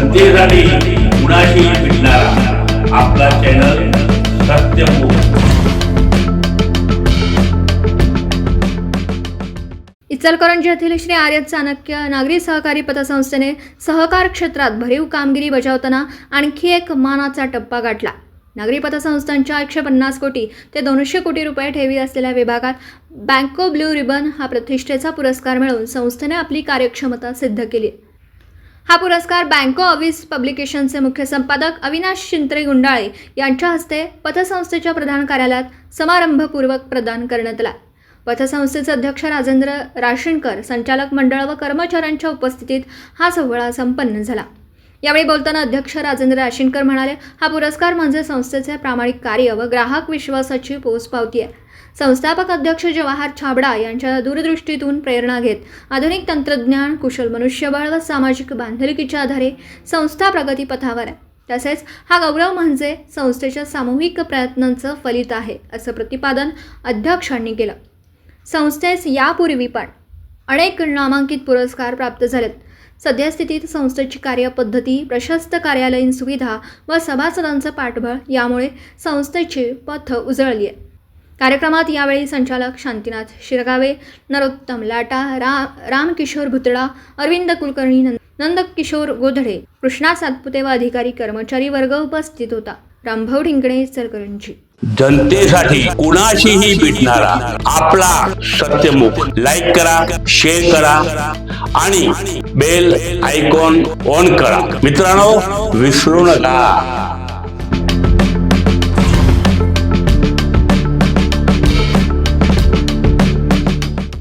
जनतेसाठी कुणाशी भेटणारा. आपला चॅनल इचलकरंजी येथील श्री आर्य चाणक्य नागरी सहकारी पतसंस्थेने सहकार क्षेत्रात भरीव कामगिरी बजावताना आणखी एक मानाचा टप्पा गाठला. नागरी पतसंस्थांच्या एकशे पन्नास कोटी ते दोनशे कोटी रुपये ठेवी असलेल्या विभागात बँको ब्ल्यू रिबन हा प्रतिष्ठेचा पुरस्कार मिळवून संस्थेने आपली कार्यक्षमता सिद्ध केली. हा पुरस्कार बँको ऑफिस पब्लिकेशनचे मुख्य संपादक अविनाश शिंत्रे गुंडाळे यांच्या हस्ते पथसंस्थेच्या प्रधान कार्यालयात समारंभपूर्वक प्रदान करण्यात आला. पथसंस्थेचे अध्यक्ष राजेंद्र राशीणकर संचालक मंडळ व कर्मचाऱ्यांच्या उपस्थितीत हा सोहळा संपन्न झाला. यावेळी बोलताना अध्यक्ष राजेंद्र राशीणकर म्हणाले हा पुरस्कार म्हणजे संस्थेचे प्रामाणिक कार्य व ग्राहक विश्वासाची पोचपावती आहे. संस्थापक अध्यक्ष जवाहर छाबडा यांच्या दूरदृष्टीतून प्रेरणा घेत आधुनिक तंत्रज्ञान कुशल मनुष्यबळ व सामाजिक बांधिलकीच्या आधारे संस्था प्रगतीपथावर आहे. तसेच हा गौरव म्हणजे संस्थेच्या सामूहिक प्रयत्नांचं फलित आहे असं प्रतिपादन अध्यक्षांनी केलं. संस्थेस यापूर्वी पण अनेक नामांकित पुरस्कार प्राप्त झालेत. सद्यस्थितीत संस्थेची कार्यपद्धती प्रशस्त कार्यालयीन सुविधा व सभासदांचं पाठबळ यामुळे संस्थेची पथ उजळली आहे कार्यक्रमात यावेळी संचालक शांतीनाथ शिरगावे नरोत्तम लाटा रा रामकिशोर भुतडा अरविंद कुलकर्णी नंद नंदकिशोर गोधडे कृष्णा सातपुते व अधिकारी कर्मचारी वर्ग उपस्थित होता. रामभाऊ ढिंगणे सरकरंजी जनतेसाठी कुणाशीही भेटणारा आपला सत्यमुख लाईक करा शेअर करा आणि बेल आयकॉन ऑन करा. मित्रांनो विसरू नका.